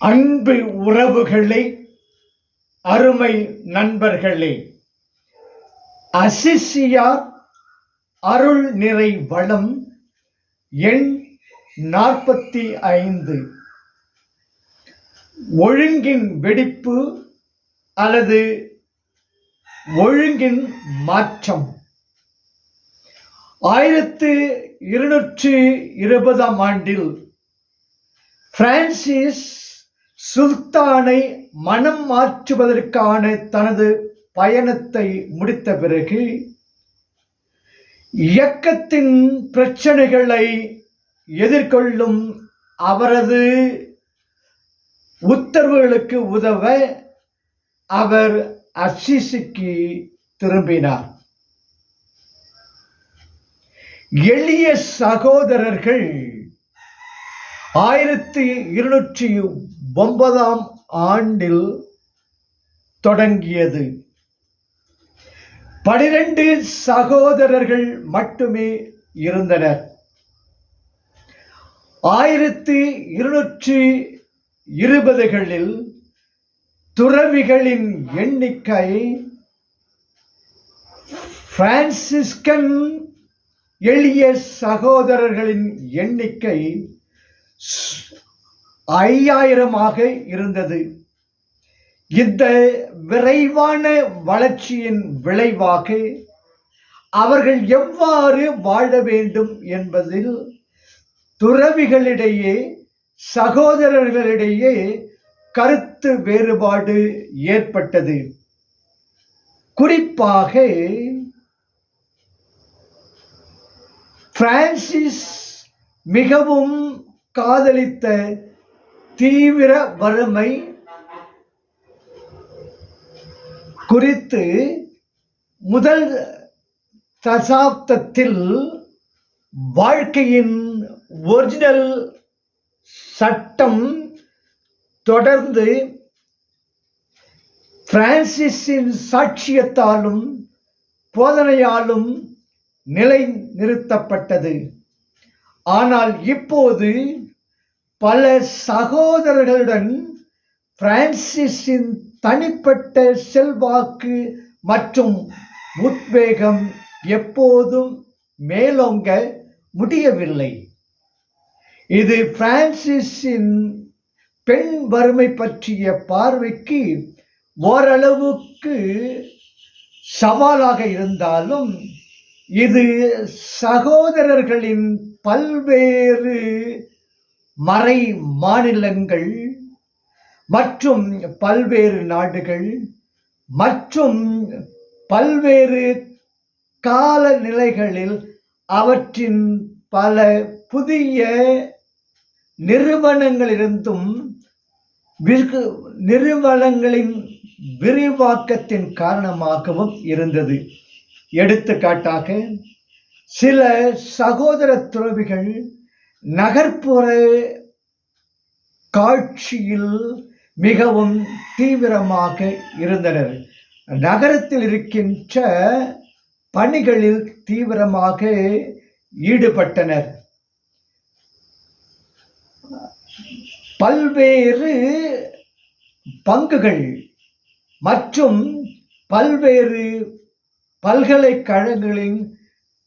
அன்பு உறவுகளே அருமை நண்பர்களே அசிசியார் அருள் நிறை வளம் எண் நாற்பத்தி ஐந்து. ஒழுங்கின் வெடிப்பு அல்லது ஒழுங்கின் மாற்றம். ஆயிரத்து இருநூற்று இருபதாம் ஆண்டில் பிரான்சிஸ் சுல்தானை மனம் மாற்றுவதற்கான தனது பயணத்தை முடித்த பிறகு இயக்கத்தின் பிரச்சனைகளை எதிர்கொள்ளும் அவரது உத்தரவுகளுக்கு உதவ அவர் அசிசிக்கு திரும்பினார். எளிய சகோதரர்கள் ஆயிரத்தி இருநூற்றி ஒன்பதாம் ஆண்டில் தொடங்கியது. பனிரெண்டு சகோதரர்கள் மட்டுமே இருந்தனர். ஆயிரத்தி இருநூற்றி இருபதுகளில் துறவிகளின் எண்ணிக்கை பிரான்சிஸ்கன் எளிய சகோதரர்களின் எண்ணிக்கை ஐயாயிரமாக இருந்தது. இந்த விரைவான வளர்ச்சியின் விளைவாக அவர்கள் எவ்வாறு வாழ வேண்டும் என்பதில் துறவிகளிடையே சகோதரர்களிடையே கருத்து வேறுபாடு ஏற்பட்டது. குறிப்பாக பிரான்சிஸ் மிகவும் காதலித்த தீவிர வறுமை குறித்து முதல் தசாப்தத்தில் வாழ்க்கையின் ஒரிஜினல் சட்டம் தொடர்ந்து பிரான்சிஸின் சாட்சியத்தாலும் போதனையாலும் நிலை நிறுத்தப்பட்டது ஆனால் இப்போது பல சகோதரர்களுடன் பிரான்சிஸின் தனிப்பட்ட செல்வாக்கு மற்றும் உத்வேகம் எப்போதும் மேலோங்க முடியவில்லை. இது பிரான்சிஸின் பெண் வறுமை பற்றிய பார்வைக்கு ஓரளவுக்கு சவாலாக இருந்தாலும் இது சகோதரர்களின் பல்வேறு மறை மாநிலங்கள் மற்றும் பல்வேறு நாடுகள் மற்றும் பல்வேறு காலநிலைகளில் அவற்றின் பல புதிய நிறுவனங்களிலிருந்தும் விற்கு நிறுவனங்களின் விரிவாக்கத்தின் காரணமாகவும் இருந்தது. எடுத்துக்காட்டாக சில சகோதர துறவிகள் நகர்ப்புற காட்சியில் மிகவும் தீவிரமாக இருந்தனர். நகரத்தில் இருக்கின்ற பணிகளில் தீவிரமாக ஈடுபட்டனர். பல்வேறு பங்குகள் மற்றும் பல்வேறு பல்கலைக்கழகங்களின்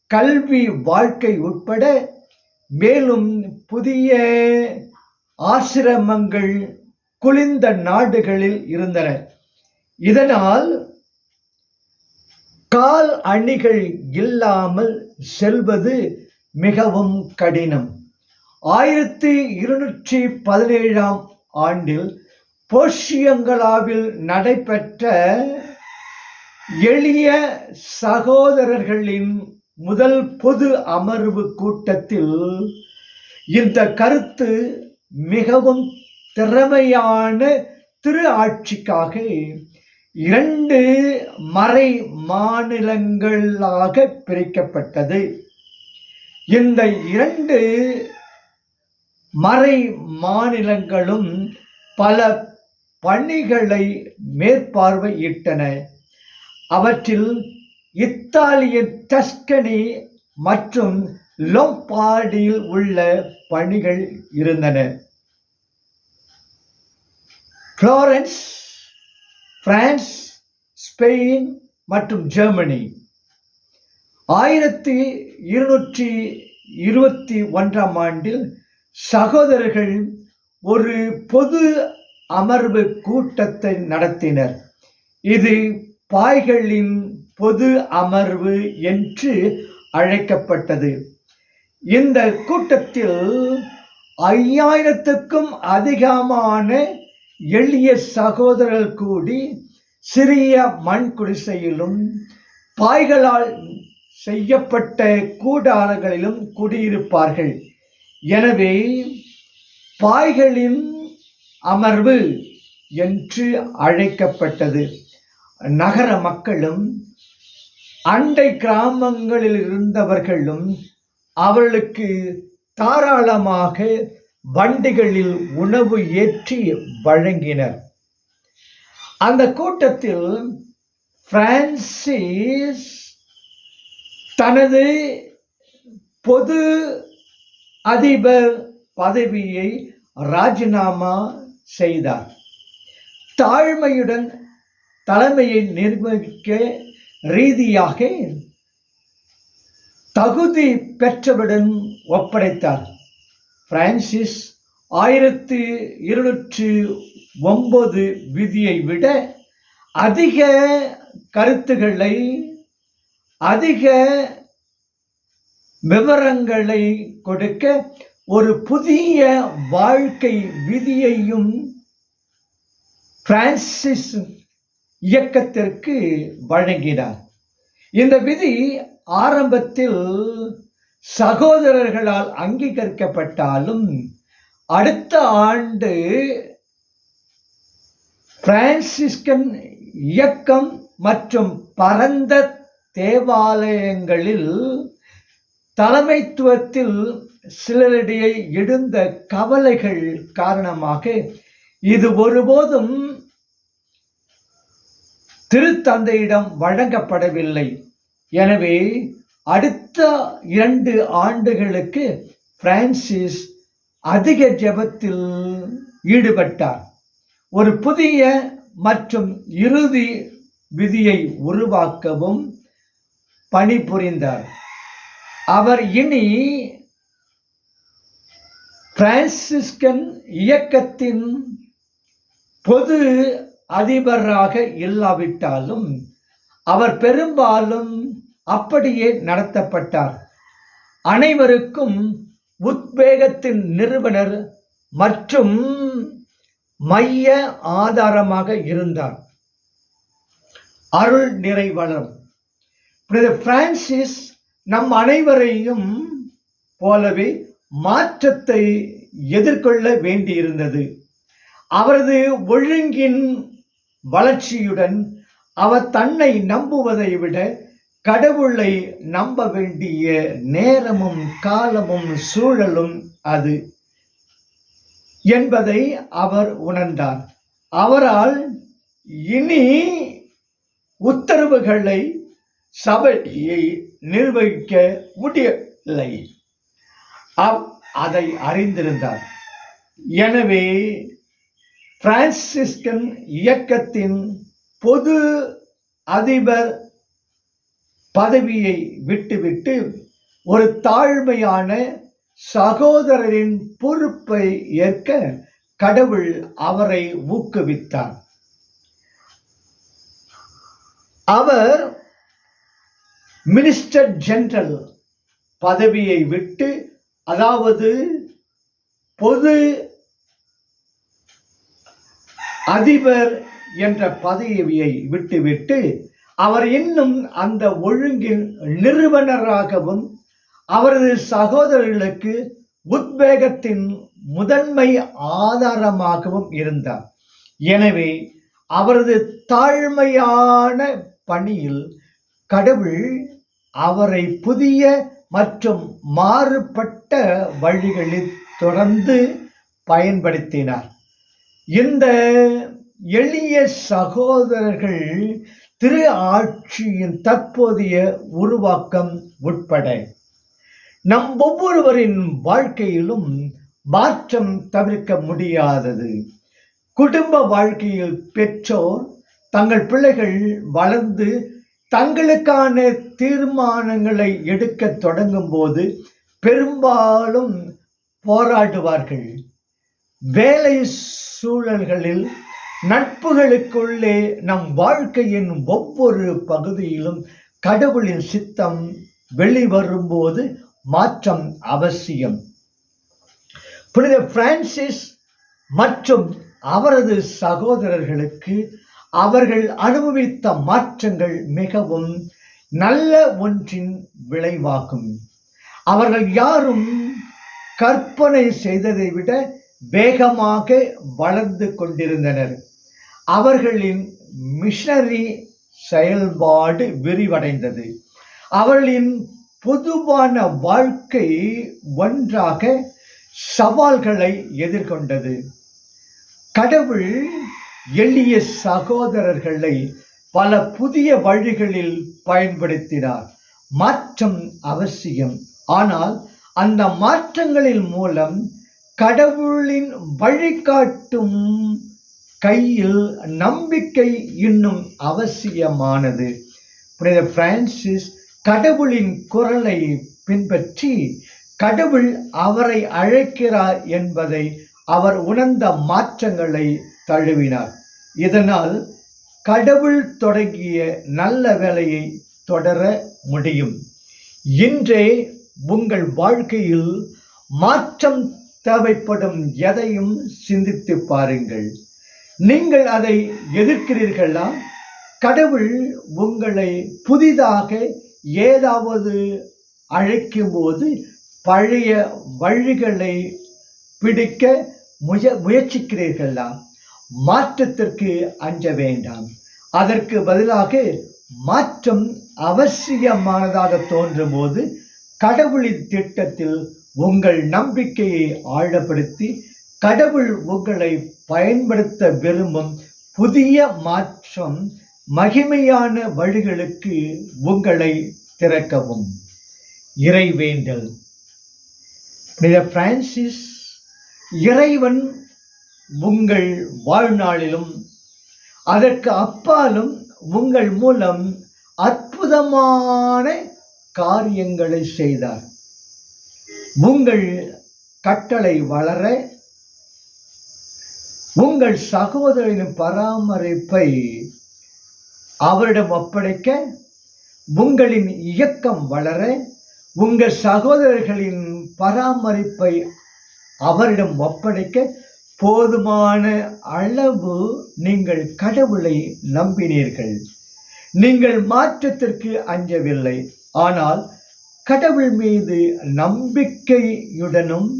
கல்வி வாழ்க்கை உட்பட மேலும் புதிய ஆசிரமங்கள் குளிர்ந்த நாடுகளில் இருந்தன. இதனால் கால் அணிகள் இல்லாமல் செல்வது மிகவும் கடினம். ஆயிரத்தி இருநூற்றி பதினேழாம் ஆண்டில் போஷியங்களாவில் நடைபெற்ற எளிய சகோதரர்களின் முதல் பொது அமர்வு கூட்டத்தில் இந்த கருத்து மிகவும் திறமையான திரு ஆட்சிக்காக இரண்டு மறை மாநிலங்களாக பிரிக்கப்பட்டது. இந்த இரண்டு மறை மாநிலங்களும் பல பணிகளை மேற்பார்வையிட்டன. அவற்றில் இத்தாலிய டஸ்கனி மற்றும் லொம்பார்டியில் உள்ள பணிகள் இருந்தன. ஃப்ளோரன்ஸ் பிரான்ஸ் ஸ்பெயின் மற்றும் ஜெர்மனி. ஆயிரத்தி இருநூற்றி இருபத்தி ஒன்றாம் ஆண்டில் சகோதரர்கள் ஒரு பொது அமர்வு கூட்டத்தை நடத்தினர். இது பாய்களின் பொது அமர்வு என்று அழைக்கப்பட்டது. இந்த கூட்டத்தில் ஐயாயிரத்துக்கும் அதிகமான எளிய சகோதரர்கள் கூடி சிறிய மண் குடிசையிலும் பாய்களால் செய்யப்பட்ட கூடாரங்களிலும் குடியிருப்பார்கள். எனவே பாய்களின் அமர்வு என்று அழைக்கப்பட்டது. நகர மக்களும் அண்டை கிராமங்களில் இருந்தவர்களும் அவர்களுக்கு தாராளமாக வண்டிகளில் உணவு ஏற்றி வழங்கினர். அந்த கூட்டத்தில் பிரான்சிஸ் தனது பொது அதிபர் பதவியை ராஜினாமா செய்தார். தாழ்மையுடன் தலைமையை நிர்வகிக்க ரீதியாக தகுதி பெற்றவுடன் ஒப்படைத்தார். பிரான்சிஸ் ஆயிரத்தி இருநூற்றி ஒன்பது விதியை விட அதிக கருத்துக்களை அதிக விவரங்களை கொடுக்க ஒரு புதிய வாழ்க்கை விதியையும் பிரான்சிஸ் இயக்கத்திற்கு வழங்கினார். இந்த விதி ஆரம்பத்தில் சகோதரர்களால் அங்கீகரிக்கப்பட்டாலும் அடுத்த ஆண்டு பிரான்சிஸ்கன் இயக்கம் மற்றும் பரந்த தேவாலயங்களில் தலைமைத்துவத்தில் சிலரிடையே எழுந்த கவலைகள் காரணமாக இது ஒருபோதும் திருத்தந்தையிடம் வழங்கப்படவில்லை. எனவே அடுத்த இரண்டு ஆண்டுகளுக்கு பிரான்சிஸ் அதிக ஜெபத்தில் ஈடுபட்டார். ஒரு புதிய மற்றும் இறுதி விதியை உருவாக்கவும் பணிபுரிந்தார். அவர் இனி பிரான்சிஸ்கன் இயக்கத்தின் பொது அதிபராக இல்லாவிட்டாலும் அவர் பெரும்பாலும் அப்படியே நடத்தப்பட்டார். அனைவருக்கும் உத்வேகத்தின் நிறுவனர் மற்றும் மைய ஆதாரமாக இருந்தார். அருள் நிறைவளம். பிரான்சிஸ் நம் அனைவரையும் போலவே மாற்றத்தை எதிர்கொள்ள வேண்டியிருந்தது. அவரது ஒழுங்கின் வளர்ச்சியுடன் அவர் தன்னை நம்புவதை விட கடவுளை நம்ப வேண்டிய நேரமும் காலமும் சூழலும் அது என்பதை அவர் உணர்ந்தார். அவரால் இனி உத்தரவுகளை சபையை நிர்வகிக்க முடியவில்லை. அதை அறிந்திருந்தார். எனவே பிரான்சிஸ்கன் இயக்கத்தின் பொது அதிபர் பதவியை விட்டுவிட்டு ஒரு தாழ்மையான சகோதரரின் பொறுப்பை ஏற்க கடவுள் அவரை ஊக்குவித்தார். அவர் மினிஸ்டர் ஜெனரல் பதவியை விட்டு அதாவது பொது அதிபர் என்ற பதவியை விட்டுவிட்டு அவர் இன்னும் அந்த ஒழுங்கின் நிறுவனராகவும் அவரது சகோதரர்களுக்கு உத்வேகத்தின் முதன்மை ஆதாரமாகவும் இருந்தார். எனவே அவரது தாழ்மையான பணியில் கடவுள் அவரை புதிய மற்றும் மாறுபட்ட வழிகளில் தொடர்ந்து பயன்படுத்தினார். இந்த எளிய சகோதரர்கள் திரு ஆட்சியின் தற்போதைய உருவாக்கம் உட்பட நம் ஒவ்வொருவரின் வாழ்க்கையிலும் மாற்றம் தவிர்க்க முடியாதது. குடும்ப வாழ்க்கையில் பெற்றோர் தங்கள் பிள்ளைகள் வளர்ந்து தங்களுக்கான தீர்மானங்களை எடுக்க தொடங்கும் போது பெரும்பாலும் போராடுவார்கள். வேலை சூழல்களில் நட்புகளுக்குள்ளே நம் வாழ்க்கையின் ஒவ்வொரு பகுதியிலும் கடவுளின் சித்தம் வெளிவரும்போது மாற்றம் அவசியம். புனித பிரான்சிஸ் மற்றும் அவரது சகோதரர்களுக்கு அவர்கள் அனுபவித்த மாற்றங்கள் மிகவும் நல்ல ஒன்றின் விளைவாகும். அவர்கள் யாரும் கற்பனை செய்ததை விட வேகமாக வளர்ந்து கொண்டிருந்தனர். அவர்களின் மிஷனரி செயல்பாடு விரிவடைந்தது. அவர்களின் பொதுவான வாழ்க்கை ஒன்றாக சவால்களை எதிர்கொண்டது. கடவுள் எளிய சகோதரர்களை பல புதிய வழிகளில் பயன்படுத்தினார். மாற்றம் அவசியம். ஆனால் அந்த மாற்றங்களின் மூலம் கடவுளின் வழிகாட்டும் கையில் நம்பிக்கை இன்னும் அவசியமானது. புனித பிரான்சிஸ் கடவுளின் குரலை பின்பற்றி கடவுள் அவரை அழைக்கிறார் என்பதை அவர் உணர்ந்த மாற்றங்களை தழுவினார். இதனால் கடவுள் தொடங்கிய நல்ல வேலையை தொடர முடியும். இன்றே உங்கள் வாழ்க்கையில் மாற்றம் தேவைப்படும் எதையும் சிந்தித்து பாருங்கள். நீங்கள் அதை எதிர்க்கிறீர்களா? கடவுள் உங்களை புதிதாக ஏதாவது அழைக்கும்போது பழைய வழிகளை பிடிக்க முய முயற்சிக்கிறீர்களா? மாற்றத்திற்கு அஞ்ச வேண்டாம். அதற்கு பதிலாக மாற்றம் அவசியமானதாக தோன்றும் போது கடவுளின் திட்டத்தில் உங்கள் நம்பிக்கையை ஆழப்படுத்தி கடவுள் உங்களை பயன்படுத்த விரும்பும் புதிய மாற்றம் மகிமையான வழிகளுக்கு உங்களை திறக்கவும். இறைவேண்டல் மித பிரான்சிஸ் இறைவன் உங்கள் வாழ்நாளிலும் அதற்கு அப்பாலும் உங்கள் மூலம் அற்புதமான காரியங்களை செய்தார். உங்கள் கட்டளை வளர உங்கள் சகோதரனின் பராமரிப்பை அவரிடம் ஒப்படைக்க உங்களின் இயக்கம் வளர உங்கள் சகோதரர்களின் பராமரிப்பை அவரிடம் ஒப்படைக்க போதுமான அளவு நீங்கள் கடவுளை நம்பினீர்கள். நீங்கள் மாற்றத்திற்கு அஞ்சவில்லை. ஆனால் கடவுள் மீது நம்பிக்கையுடனும்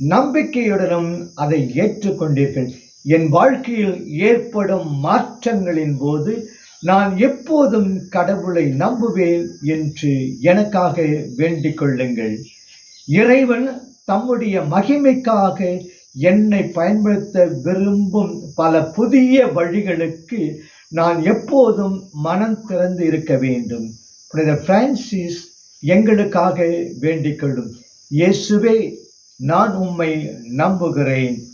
நம்பிக்கையுடனும் அதை ஏற்றுக்கொண்டீர்கள். என் வாழ்க்கையில் ஏற்படும் மாற்றங்களின் போது நான் எப்போதும் கடவுளை நம்புவேன் என்று எனக்காக வேண்டிக் கொள்ளுங்கள். இறைவன் தம்முடைய மகிமைக்காக என்னை பயன்படுத்த விரும்பும் பல புதிய வழிகளுக்கு நான் எப்போதும் மனம் திறந்து இருக்க வேண்டும். புனித பிரான்சிஸ் எங்களுக்காக வேண்டிக் கொள்ளும். இயேசுவே நான் உம்மை நம்புகிறேன்.